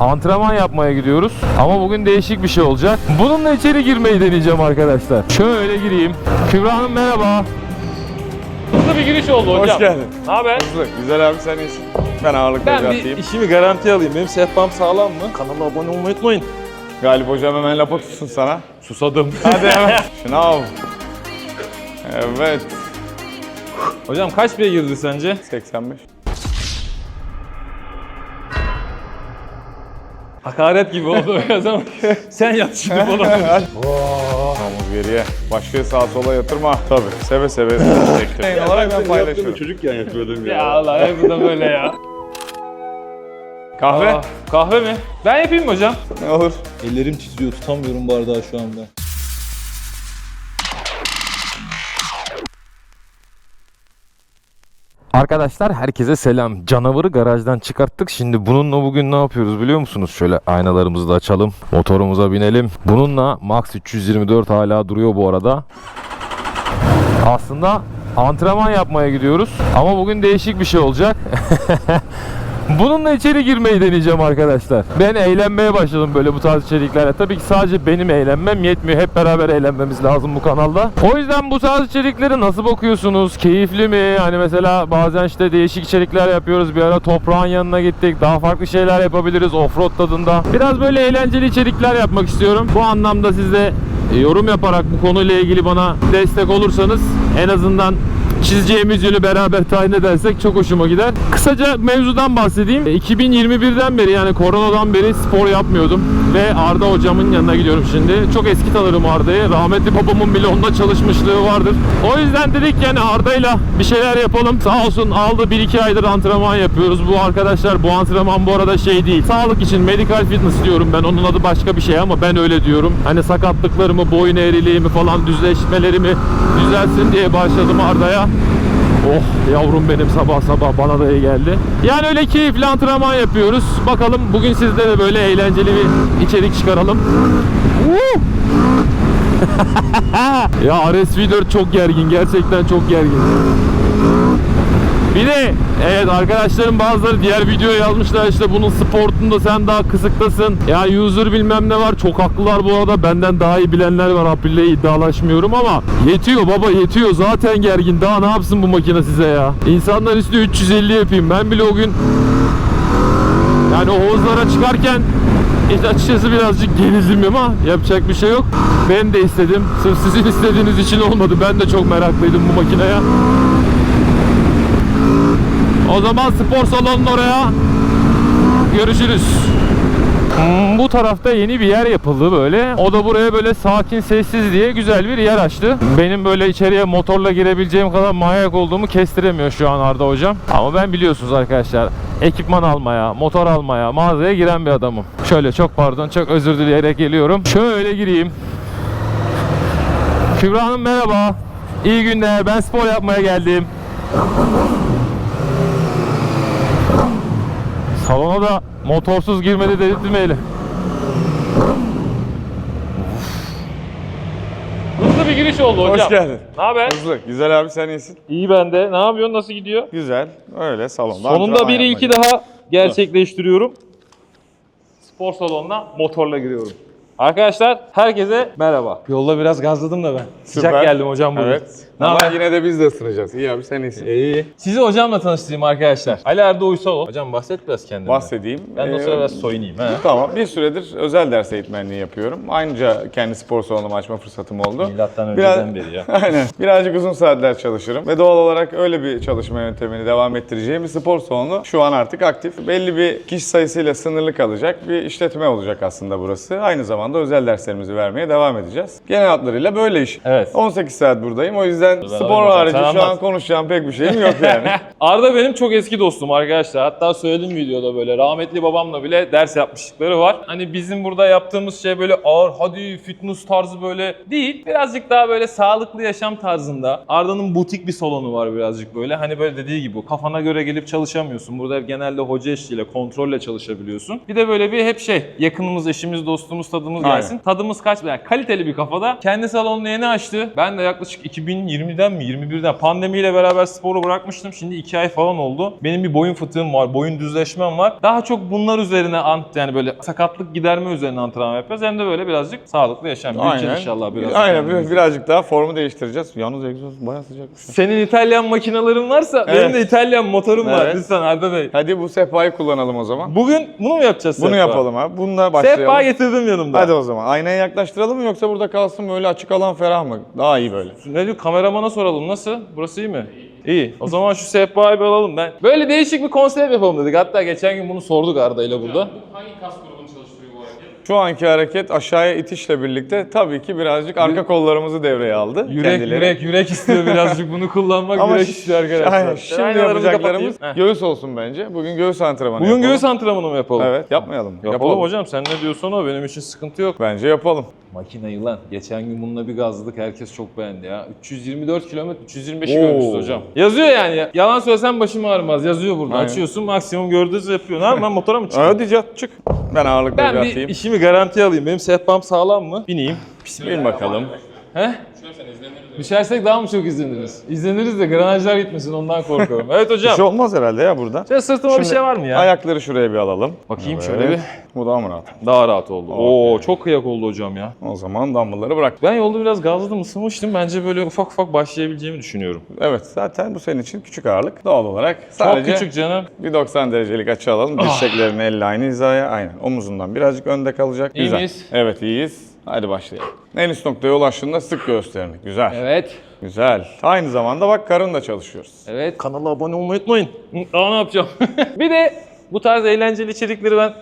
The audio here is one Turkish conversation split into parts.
antrenman yapmaya gidiyoruz. Ama bugün değişik bir şey olacak. Bununla içeri girmeyi deneyeceğim arkadaşlar. Şöyle gireyim. Kübra Hanım merhaba. Hızlı bir giriş oldu hocam. Hoş geldin. Ne haber? Hızlı. Güzel abi sen iyisin. Ben ağırlıkla Ben bir işimi garantiye alayım. Benim sehpam sağlam mı? Kanala abone olmayı unutmayın. Galip hocam hemen lapa tutsun sana. Susadım. Hadi hemen. Şınav. Evet. Hocam kaç bire girdi sence? 85. Hakaret gibi oldu biraz ama sen yat şimdi bana. Omuz geriye. Başlığı sağa sola yatırma. Tabii. Seve seve. Yayın olarak ben paylaşıyorum. Çocukken yapıyordum ya. ya Allah hep bu da böyle ya. Kahve? Aa, kahve mi? Ben yapayım mı hocam? Ne olur. Ellerim titriyor tutamıyorum bardağı şu anda. Arkadaşlar herkese selam. Canavarı garajdan çıkarttık. Şimdi bununla bugün ne yapıyoruz biliyor musunuz? Şöyle aynalarımızı da açalım. Motorumuza binelim. Bununla Max 324 hala duruyor bu arada. Aslında antrenman yapmaya gidiyoruz. Ama bugün değişik bir şey olacak. Bununla içeri girmeyi deneyeceğim arkadaşlar. Ben eğlenmeye başladım böyle bu tarz içeriklerle. Tabii ki sadece benim eğlenmem yetmiyor. Hep beraber eğlenmemiz lazım bu kanalda. O yüzden bu tarz içerikleri nasıl bakıyorsunuz? Keyifli mi? Hani mesela bazen işte değişik içerikler yapıyoruz. Bir ara toprağın yanına gittik. Daha farklı şeyler yapabiliriz offroad tadında. Biraz böyle eğlenceli içerikler yapmak istiyorum. Bu anlamda siz de yorum yaparak bu konuyla ilgili bana destek olursanız en azından çizeceğimiz yönü beraber tayin edersek çok hoşuma gider. Kısaca mevzudan bahsedeyim. 2021'den beri yani koronadan beri spor yapmıyordum. Ve Arda hocamın yanına gidiyorum şimdi. Çok eski tanırım Arda'yı. Rahmetli babamın bile onda çalışmışlığı vardır. O yüzden dedik yani Arda'yla bir şeyler yapalım. Sağ olsun aldı 1-2 aydır antrenman yapıyoruz. Bu arkadaşlar bu antrenman bu arada şey değil. Sağlık için medical fitness diyorum ben. Onun adı başka bir şey ama ben öyle diyorum. Hani sakatlıklarımı, boyun eğriliğimi falan düzleşmelerimi düzelsin diye başladım Arda'ya. Oh yavrum benim sabah sabah bana da iyi geldi. Yani öyle keyifli antrenman yapıyoruz. Bakalım bugün sizde de böyle eğlenceli bir içerik çıkaralım. Ya RSV4 çok gergin. Gerçekten çok gergin. Bir de evet arkadaşlarım bazıları diğer videoya yazmışlar işte bunun sportunda sen daha kısıktasın. Ya user bilmem ne var. Çok haklılar bu arada. Benden daha iyi bilenler var. Hapille iddialaşmıyorum ama yetiyor baba yetiyor. Zaten gergin. Daha ne yapsın bu makine size ya? İnsanlar istiyor 350 yapayım. Ben bile o gün yani o havuzlara çıkarken işte açıkçası birazcık gerildim ama yapacak bir şey yok. Ben de istedim. Sırf sizin istediğiniz için olmadı. Ben de çok meraklıydım bu makineye. O zaman spor salonunun oraya görüşürüz. Hmm, bu tarafta yeni bir yer yapıldı böyle. O da buraya böyle sakin sessiz diye güzel bir yer açtı. Benim böyle içeriye motorla girebileceğim kadar manyak olduğumu kestiremiyor şu an Arda hocam. Ama ben biliyorsunuz arkadaşlar ekipman almaya, motor almaya, mağazaya giren bir adamım. Şöyle çok pardon çok özür dileyerek geliyorum. Şöyle gireyim. Kübra Hanım merhaba. İyi günler. Ben spor yapmaya geldim. Salona da motorsuz girmedi dedirtmeyelim. Hızlı bir giriş oldu hocam. Hoş geldin. Ne haber? Hızlı. Güzel abi sen iyisin. İyi bende. Ne yapıyorsun? Nasıl gidiyor? Güzel. Öyle salonda. Sonunda antrenman bir ilki yapmak. daha gerçekleştiriyorum. Spor salonuna motorla giriyorum. Arkadaşlar herkese merhaba. Yolda biraz gazladım da ben. Sıcak Süper. geldim hocam bugün. Evet. Ne Ama haber? yine de biz de ısınacağız. İyi abi sen iyisin. İyi. Sizi hocamla tanıştırayım arkadaşlar. Ali Erdo Uysal. Hocam bahset biraz kendinden. Bahsedeyim. Ben de o Ee, sırada biraz soyunayım. He. Tamam. Bir süredir özel ders eğitmenliği yapıyorum. Ayrıca kendi spor salonumu açma fırsatım oldu. Milattan Biraz- önceden beri ya. Aynen. Birazcık uzun saatler çalışırım ve doğal olarak öyle bir çalışma yöntemini devam ettireceğim bir spor salonu şu an artık aktif. Belli bir kişi sayısıyla sınırlı kalacak bir işletme olacak aslında burası. Aynı zamanda özel derslerimizi vermeye devam edeceğiz. Genel hatlarıyla böyle iş. Evet. 18 saat buradayım. O yüzden spor alayım hocam, harici şu an konuşacağım pek bir şeyim yok yani. Arda benim çok eski dostum arkadaşlar. Hatta söyledim videoda böyle rahmetli babamla bile ders yapmışlıkları var. Hani bizim burada yaptığımız şey böyle ağır hadi fitness tarzı böyle değil. Birazcık daha böyle sağlıklı yaşam tarzında. Arda'nın butik bir salonu var birazcık böyle. Hani böyle dediği gibi kafana göre gelip çalışamıyorsun. Burada genelde hoca eşliğiyle, kontrolle çalışabiliyorsun. Bir de böyle bir hep şey yakınımız, eşimiz, dostumuz, tadımız Aynen. gelsin. Tadımız kaç yani kaliteli bir kafada. Kendi salonunu yeni açtı. Ben de yaklaşık 2020'den mi 21'den pandemiyle beraber sporu bırakmıştım. Şimdi 2 ay falan oldu. Benim bir boyun fıtığım var, boyun düzleşmem var. Daha çok bunlar üzerine ant yani böyle sakatlık giderme üzerine antrenman yapıyoruz. Hem de böyle birazcık sağlıklı yaşam. Büyüyeceğiz inşallah biraz. Aynen biraz, birazcık daha formu değiştireceğiz. Yalnız egzoz bayağı sıcakmış. Senin İtalyan makinaların varsa benim Evet. de İtalyan motorum var. Evet. Lütfen Arda Bey. Hadi bu sehpayı kullanalım o zaman. Bugün bunu mu yapacağız Bunu sehpa? yapalım abi. Bununla başlayalım. Sehpa getirdim yanımda. Hadi o zaman. Aynaya yaklaştıralım mı yoksa burada kalsın böyle açık alan ferah mı? Daha iyi böyle. Ne diyor kameramana soralım nasıl? Burası iyi mi? İyi. O zaman şu sehpayı alalım ben. Böyle değişik bir konsept yapalım dedik. Hatta geçen gün bunu sorduk Arda ile burada. Şu anki hareket aşağıya itişle birlikte tabii ki birazcık arka kollarımızı devreye aldı. Yürek kendileri. yürek yürek istiyor birazcık bunu kullanmak Ama yürek istiyor arkadaşlar. Aynen, Şimdi Aynalarımızı yapacaklarımız kapatayım. Göğüs olsun bence. Bugün göğüs antrenmanı Bugün yapalım. göğüs antrenmanı mı yapalım? Evet yapmayalım mı? Yapalım, hocam sen ne diyorsan o benim için sıkıntı yok. Bence yapalım. Makine yılan. Geçen gün bununla bir gazladık herkes çok beğendi ya. 324 kilometre 325 Oo. görmüşüz hocam. Yazıyor yani. Yalan söylesem başım ağrımaz. Yazıyor burada. Aynen. Açıyorsun maksimum gördüğünüz yapıyor. Ne ben motora mı çıkayım? Hadi Cihat çık. Ben ağırlıkları Ben bir bir atayım. işimi garantiye alayım. Benim sehpam sağlam mı? Bineyim. Bin bakalım. He? Düşersek daha mı çok izleniriz? İzleniriz de granajlar gitmesin ondan korkuyorum. Evet Bir hocam. şey olmaz herhalde ya burada. Şöyle sırtıma bir Şimdi şey var mı ya? Ayakları şuraya bir alalım. Bakayım Evet. şöyle bir. Bu daha mı rahat? Daha rahat oldu. Oo çok kıyak oldu hocam ya. O zaman dumbbellları bırak. Ben yolda biraz gazladım, ısınmıştım. Bence böyle ufak ufak başlayabileceğimi düşünüyorum. Evet zaten bu senin için küçük ağırlık. Doğal olarak Çok sadece küçük canım. bir 90 derecelik açı alalım. Dirseklerini elle aynı hizaya. Aynen. Omuzundan birazcık önde kalacak. İyi Güzel. miyiz? Evet iyiyiz. Hadi başlayalım. En üst noktaya ulaştığında sık göğüslerini. Güzel. Evet. Güzel. Aynı zamanda bak karın da çalışıyoruz. Evet. Kanala abone olmayı unutmayın. Daha ne yapacağım? bir de bu tarz eğlenceli içerikleri ben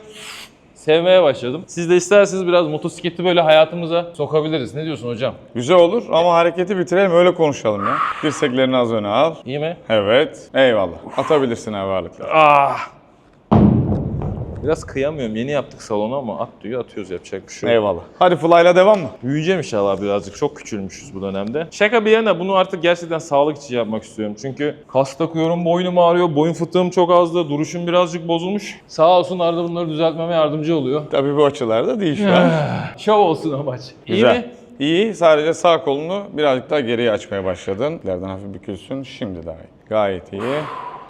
sevmeye başladım. Siz de isterseniz biraz motosikleti böyle hayatımıza sokabiliriz. Ne diyorsun hocam? Güzel olur ama hareketi bitirelim öyle konuşalım ya. Dirseklerini az öne al. İyi mi? Evet. Eyvallah. Atabilirsin abi ağırlıkları. Ah! Biraz kıyamıyorum. Yeni yaptık salonu ama at diyor atıyoruz yapacak bir şey yok. Eyvallah. Hadi fly'la devam mı? Büyüyeceğim inşallah birazcık. Çok küçülmüşüz bu dönemde. Şaka bir yana bunu artık gerçekten sağlık için yapmak istiyorum. Çünkü kas takıyorum, boynum ağrıyor, boyun fıtığım çok azdı, duruşum birazcık bozulmuş. Sağ olsun Arda bunları düzeltmeme yardımcı oluyor. Tabii bu açılarda değil şu an. Şov olsun amaç. İyi Güzel. mi? İyi. Sadece sağ kolunu birazcık daha geriye açmaya başladın. İleriden hafif bükülsün. Şimdi daha iyi. Gayet iyi.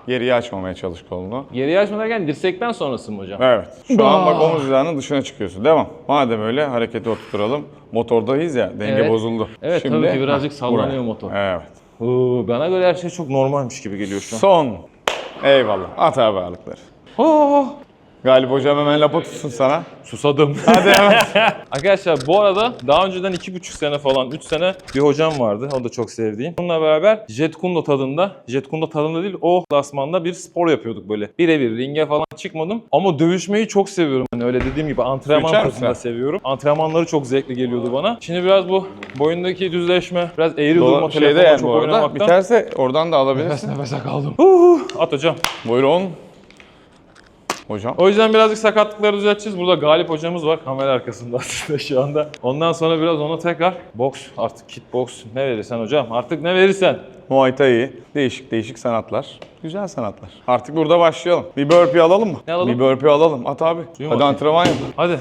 Geriye açmamaya çalış kolunu. Geriye açma derken dirsekten sonrası mı hocam? Evet. Şu an bak omuz hizanın dışına çıkıyorsun. Devam. Madem öyle hareketi oturtturalım. Motordayız ya denge Evet. bozuldu. Evet, tabii ki birazcık heh, sallanıyor buraya. motor. Evet. Oo, bana göre her şey çok normalmiş gibi geliyor şu an. Son. Eyvallah. At abi ağırlıkları. Oh, Galip hocam hemen lapa tutsun sana. susadım. Hadi hemen. Arkadaşlar bu arada daha önceden 2,5 sene falan 3 sene bir hocam vardı. O da çok sevdiğim. Bununla beraber Jet Kundo tadında, Jet Kundo tadında değil o klasmanda bir spor yapıyorduk böyle. Birebir ringe falan çıkmadım. Ama dövüşmeyi çok seviyorum. Hani öyle dediğim gibi antrenman misin tadında seviyorum. Antrenmanları çok zevkli geliyordu bana. Şimdi biraz bu boyundaki düzleşme, biraz eğri durma Dola, şeyde telefonla yani çok bu arada oynamaktan. biterse oradan da alabilirsin. Nefese kaldım. Huhu. At hocam. Buyurun. Hocam. O yüzden birazcık sakatlıkları düzelteceğiz. Burada Galip hocamız var kamera arkasında aslında şu anda. Ondan sonra biraz ona tekrar boks artık kickbox ne verirsen hocam artık ne verirsen. Muay Thai. Değişik değişik sanatlar. Güzel sanatlar. Artık burada başlayalım. Bir burpee alalım mı? Ne alalım? Bir burpee alalım. At abi. Hadi bakayım. antrenman yap. Hadi.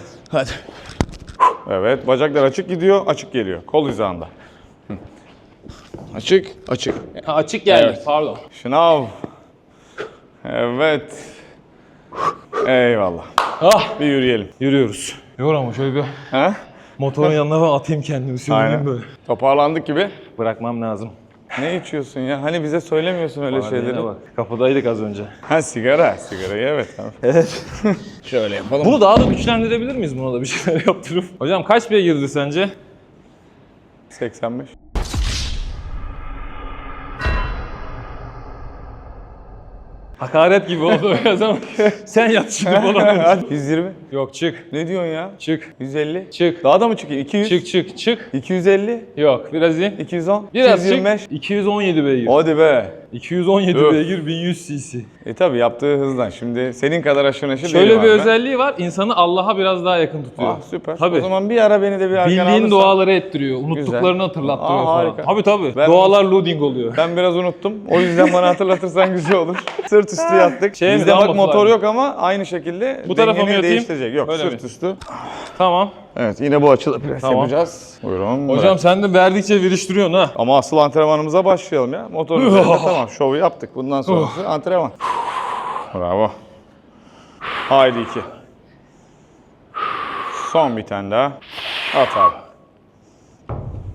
Evet. Bacaklar açık gidiyor. Açık geliyor. Kol hizanda. Açık. Açık. Ha, açık geldi Evet. pardon. Şınav. Evet. Eyvallah. Ah Bir yürüyelim. yürüyoruz. Yor ama şöyle bir He? motorun yanına ben atayım kendimi sürüneyim Aynen. böyle. Toparlandık gibi. Bırakmam lazım. Ne içiyorsun ya? Hani bize söylemiyorsun öyle şeyleri. bak. Kapıdaydık az önce. Ha sigara. Sigarayı evet. Tamam. Evet. Şöyle yapalım. Bunu daha da güçlendirebilir miyiz buna da bir şeyler yaptırıp? Hocam kaç bir girdi sence? 85. Hakaret gibi oldu biraz ama sen yat şimdi. Hadi 120. Yok çık. Ne diyorsun ya? Çık. 150. Çık. Daha da mı çıkıyor? 200. Çık çık çık. 250. Yok biraz in. 210. Biraz 225. çık. 217 beygir. Hadi be. 217 Öf. beygir 1100 cc. E tabi yaptığı hızdan. Şimdi senin kadar aşırı neşir Şöyle değilim bir abi ben. özelliği var. insanı Allah'a biraz daha yakın tutuyor. Ah süper. Tabii. O zaman bir ara beni de bir arkana Bildiğin alırsan. duaları ettiriyor. Unuttuklarını hatırlattırıyor Aa, falan. harika. Tabii tabii. Ben- Dualar loading oluyor. Ben biraz unuttum. O yüzden bana hatırlatırsan güzel olur. Sırt üstü yattık. Şey mi, Bizde daha bak motor abi? yok ama aynı şekilde Bu tarafa mı dengeni yatayım? değiştirecek. Yok Böyle sırt mi? üstü. Tamam. Evet yine bu açıda pres Tamam. yapacağız. Buyurun. Hocam bırak. sen de verdikçe viriştiriyorsun ha. Ama asıl antrenmanımıza başlayalım ya. Motor üzerinde tamam şovu yaptık. Bundan sonrası antrenman. Bravo. Haydi iki. Son bir tane daha. At abi.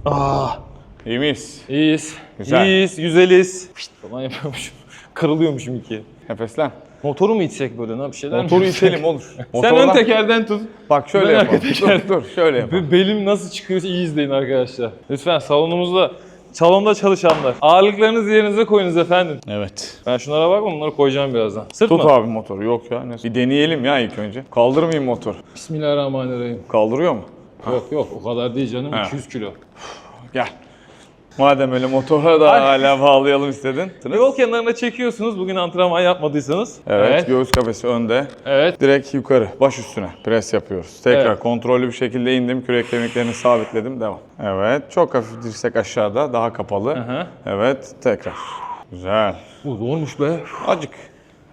Ah. İyi miyiz? İyiyiz. Güzel. İyiyiz, güzeliz. Pişt, falan yapıyormuşum. Kırılıyormuşum ikiye. Nefeslen. Motoru mu içsek böyle ne bir şeyler mi Motoru yapsak? itelim olur. Sen Motordan- ön tekerden tut. Bak şöyle yapalım. Dur, dur şöyle yapalım. Belim nasıl çıkıyor iyi izleyin arkadaşlar. Lütfen salonumuzda, salonda çalışanlar. Ağırlıklarınızı yerinize koyunuz efendim. Evet. Ben şunlara bakma bunları koyacağım birazdan. Sırt Tut mı? abi motoru. Yok ya. Ne- Bir deneyelim ya ilk önce. Kaldırmayayım motor. Bismillahirrahmanirrahim. Kaldırıyor mu? Yok yok o kadar değil canım Ha. 200 kilo. Gel. Madem öyle motora da hala bağlayalım istedin. Yol kenarına çekiyorsunuz bugün antrenman yapmadıysanız. Evet, Evet. göğüs kafesi önde. Evet. Direkt yukarı, baş üstüne pres yapıyoruz. Tekrar Evet. kontrollü bir şekilde indim, kürek kemiklerini sabitledim, devam. Evet, çok hafif dirsek aşağıda, daha kapalı. Aha. Evet, tekrar. Güzel. Bu zormuş be. Acık,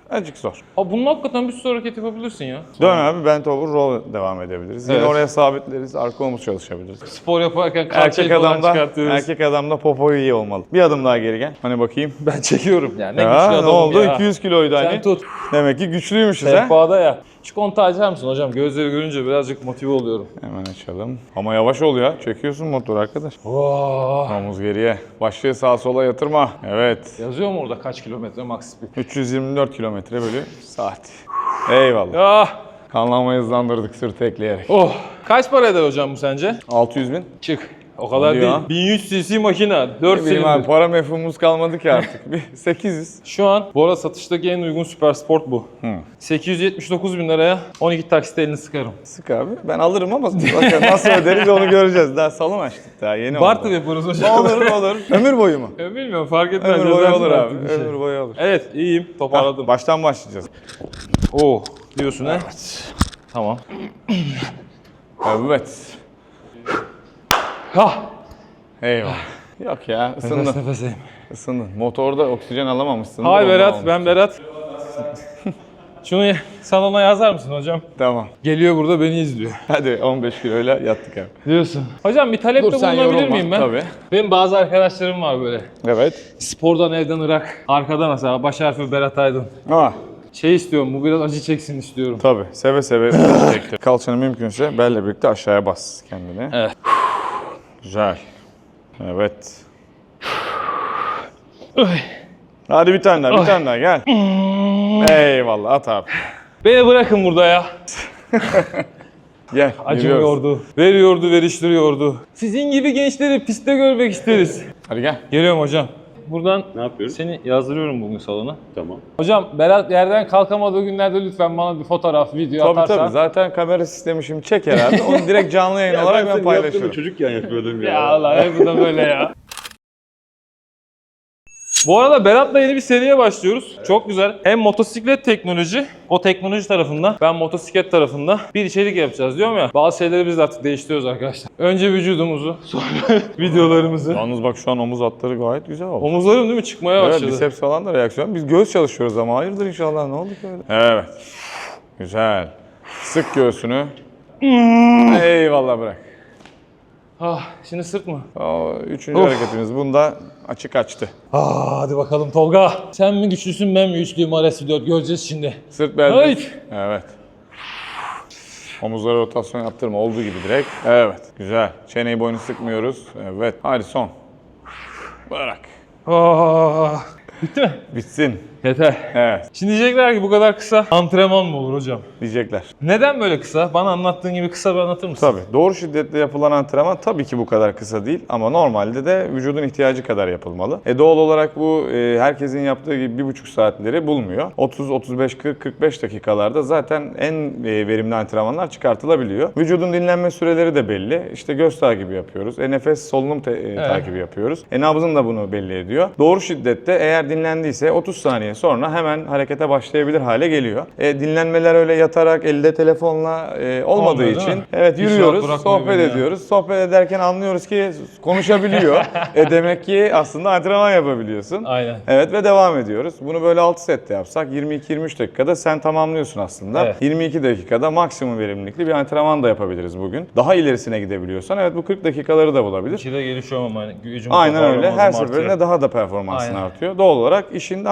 acık zor. Ha bunun hakikaten bir sürü hareket yapabilirsin ya. Dön abi, bent over roll devam edebiliriz. Yine Evet. oraya sabitleriz, arka omuz çalışabiliriz. Spor yaparken Erkek adamda, erkek adamda popoyu iyi olmalı. Bir adım daha geri gel. Hani bakayım. Ben çekiyorum yani ne Ya, güçlü ne adamım oldu? ya. 200 kiloydu Sen hani. tut. Demek ki güçlüymüşüz ha. Sehpada ya. Kontağı açar mısın hocam? Gözleri görünce birazcık motive oluyorum. Hemen açalım. Ama yavaş ol ya. Çekiyorsun motor arkadaş. Oh. Omuz geriye. Başlığı sağa sola yatırma. Evet. Yazıyor mu orada kaç kilometre max speed? 324 kilometre bölü saat. Eyvallah. Ah. Kanlanmayı hızlandırdık sırtı ekleyerek. Oh. Kaç para eder hocam bu sence? 600 bin. Çık. O kadar Hadi değil. ya. 1100 cc makine. 4 Ne bileyim abi para mefhumumuz kalmadı ki artık. Bir 800. Şu an Bora satıştaki en uygun süper sport bu. Hı. 879 bin liraya 12 taksit elini sıkarım. Sık abi. Ben alırım ama bakın nasıl öderiz onu göreceğiz. Daha salon açtık daha yeni Bartır oldu. yaparız hocam. Olur olur. Ömür boyu mu? Ya bilmiyorum fark etmez. Ömür boyu Yazarsın olur artık abi. bir şey. Ömür boyu olur. Evet iyiyim toparladım. Baştan başlayacağız. Oh diyorsun ha? Tamam. Evet. Hah. Eyvallah. Yok ya ısındın. Nefes nefeseyim. Isındın. Motorda oksijen alamamışsın. Hay Ondan Berat ben Berat. Şunu salona yazar mısın hocam? Tamam. Geliyor burada beni izliyor. Hadi 15 kiloyla yattık abi. Diyorsun. Hocam bir talepte Dur sen bulunabilir yorulma. miyim ben? Tabii. Benim bazı arkadaşlarım var böyle. Evet. Spordan evden Irak. Arkada mesela baş harfi Berat Aydın. Ama Şey istiyorum bu biraz acı çeksin istiyorum. tabii seve seve. Kalçanı mümkünse belle birlikte aşağıya bas kendini. Evet. Güzel. Evet. Hadi bir tane daha, bir tane daha gel. Eyvallah at abi. Beni bırakın burada ya. Gel. yürüyoruz. Acımıyordu. Veriyordu, veriştiriyordu. Sizin gibi gençleri pistte görmek isteriz. Hadi gel. Geliyorum hocam. Buradan Ne yapıyoruz? seni yazdırıyorum bugün salona. Tamam. Hocam Berat yerden kalkamadığı günlerde lütfen bana bir fotoğraf, video Tabii atarsan. tabii zaten kamera sistemi şimdi çek herhalde. Onu direkt canlı yayın olarak ben paylaşırım. çocukken yapıyordum ya. Ya Allah hep bu da böyle ya. Bu arada Berat'la yeni bir seriye başlıyoruz. Çok güzel. Hem motosiklet teknoloji, o teknoloji tarafında, ben motosiklet tarafında bir içerik yapacağız diyorum ya. Bazı şeyleri biz de artık değiştiriyoruz arkadaşlar. Önce vücudumuzu, sonra videolarımızı. Yalnız bak şu an omuz hatları gayet güzel oldu. Omuzlarım değil mi çıkmaya Evet başladı. biceps falan da reaksiyon. Biz göğüs çalışıyoruz ama hayırdır inşallah ne oldu ki öyle? Evet. Güzel. Sık göğsünü. Eyvallah bırak. Ah, şimdi sırt mı? O üçüncü Of. hareketimiz. Bunda açık açtı. Ah, hadi bakalım Tolga. Sen mi güçlüsün ben mi güçlüyüm Ares video göreceğiz şimdi. Sırt belde. Hayt. Evet. Omuzlara rotasyon yaptırma. Olduğu gibi direkt. Evet. Güzel. Çeneyi boynu sıkmıyoruz. Evet. Hadi son. Bırak. Ah, bitti mi? Bitsin. Yeter. Evet. Şimdi diyecekler ki bu kadar kısa antrenman mı olur hocam? Diyecekler. Neden böyle kısa? Bana anlattığın gibi kısa bir anlatır mısın? Tabii. Doğru şiddetle yapılan antrenman tabii ki bu kadar kısa değil ama normalde de vücudun ihtiyacı kadar yapılmalı. E doğal olarak bu e, herkesin yaptığı gibi bir buçuk saatleri bulmuyor. 30, 35, 40, 45 dakikalarda zaten en e, verimli antrenmanlar çıkartılabiliyor. Vücudun dinlenme süreleri de belli. İşte göz takibi yapıyoruz. E nefes solunum te- e, takibi yapıyoruz. E nabzın da bunu belli ediyor. Doğru şiddette eğer dinlendiyse 30 saniye saniye sonra hemen harekete başlayabilir hale geliyor. E, dinlenmeler öyle yatarak elde telefonla e, olmadığı Olmuyor, için evet saat yürüyoruz, sohbet beni ya. ediyoruz. Sohbet ederken anlıyoruz ki konuşabiliyor. e, demek ki aslında antrenman yapabiliyorsun. Aynen. Evet ve devam ediyoruz. Bunu böyle 6 sette yapsak 22-23 dakikada sen tamamlıyorsun aslında. Evet. 22 dakikada maksimum verimlilikli bir antrenman da yapabiliriz bugün. Daha ilerisine gidebiliyorsan evet bu 40 dakikaları da bulabilir. İkide gelişiyorum ama hani gücümü Aynen öyle. Her seferinde daha da performansın Aynen. artıyor. Doğal olarak işin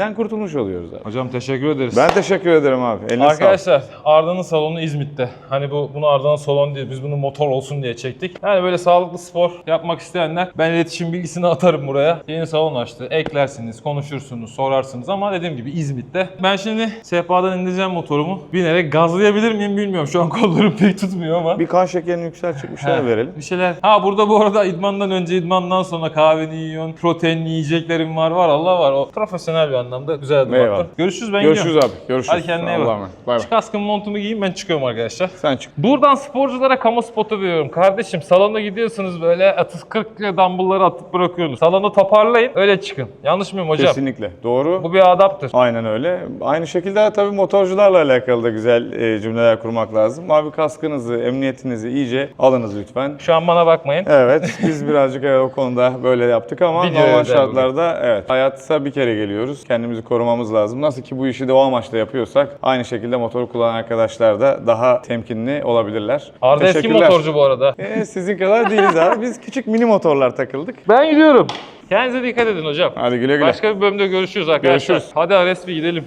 ameliliğinden kurtulmuş oluyoruz abi. Hocam teşekkür ederiz. Ben teşekkür ederim abi. Eline sağlık. Arkadaşlar Arda'nın salonu İzmit'te. Hani bu bunu Arda'nın salonu değil biz bunu motor olsun diye çektik. Yani böyle sağlıklı spor yapmak isteyenler ben iletişim bilgisini atarım buraya. Yeni salon açtı. Eklersiniz, konuşursunuz, sorarsınız ama dediğim gibi İzmit'te. Ben şimdi sehpadan indireceğim motorumu. Binerek gazlayabilir miyim bilmiyorum. Şu an kollarım pek tutmuyor ama. Bir kan şekerini yükseltecek bir şeyler He, verelim. Bir şeyler. Ha burada bu arada idmandan önce idmandan sonra kahveni yiyorsun. Proteinli yiyeceklerim var var Allah var. O profesyonel bir anlamda güzel adımlar. Eyvallah. Görüşürüz ben Görüşürüz gidiyorum. abi. Görüşürüz. Hadi kendine iyi bak. Bay bay. Şu kaskımı montumu giyeyim ben çıkıyorum arkadaşlar. Sen çık. Buradan sporculara kamu spotu veriyorum. Kardeşim salona gidiyorsunuz böyle 30-40 kilo dumbbellları atıp bırakıyorsunuz. Salonu toparlayın öyle çıkın. Yanlış mıyım hocam? Kesinlikle. Doğru. Bu bir adaptır. Aynen öyle. Aynı şekilde tabii motorcularla alakalı da güzel e, cümleler kurmak lazım. Abi kaskınızı, emniyetinizi iyice alınız lütfen. Şu an bana bakmayın. Evet, biz birazcık o konuda böyle yaptık ama normal şartlarda evet hayatta bir kere geliyoruz. Kendimizi korumamız lazım. Nasıl ki bu işi de o amaçla yapıyorsak aynı şekilde motor kullanan arkadaşlar da daha temkinli olabilirler. Arda eski Teşekkürler. motorcu bu arada. Ee, sizin kadar değiliz abi. Biz küçük mini motorlar takıldık. Ben gidiyorum. Kendinize dikkat edin hocam. Hadi güle güle. Başka bir bölümde görüşürüz arkadaşlar. Görüşürüz. Hadi Ares bir gidelim.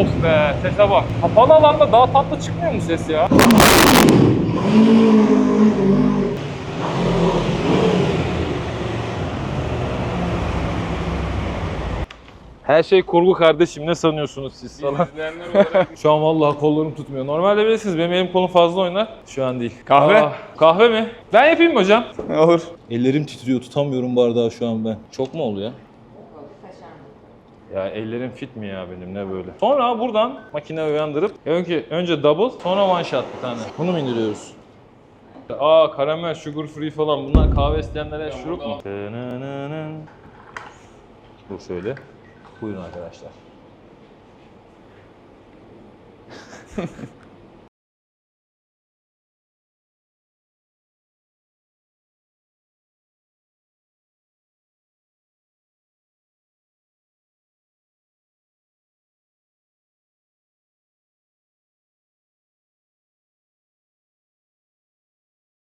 Of be sese bak. Kapalı alanda daha tatlı çıkmıyor mu ses ya? Her şey kurgu kardeşim ne sanıyorsunuz siz falan. Şu an vallahi kollarım tutmuyor. Normalde bilirsiniz benim elim kolum fazla oynar. Şu an değil. Kahve? Aa, kahve mi? Ben yapayım mı hocam? Olur. Ellerim titriyor tutamıyorum bardağı şu an ben. Çok mu oldu ya? Ya ellerim fit mi ya benim ne böyle? Sonra buradan makine uyandırıp önce, önce double sonra one shot bir tane. Bunu mu indiriyoruz? Aa karamel, sugar free falan bunlar kahve isteyenlere şurup mu? Dur şöyle. Buyurun arkadaşlar.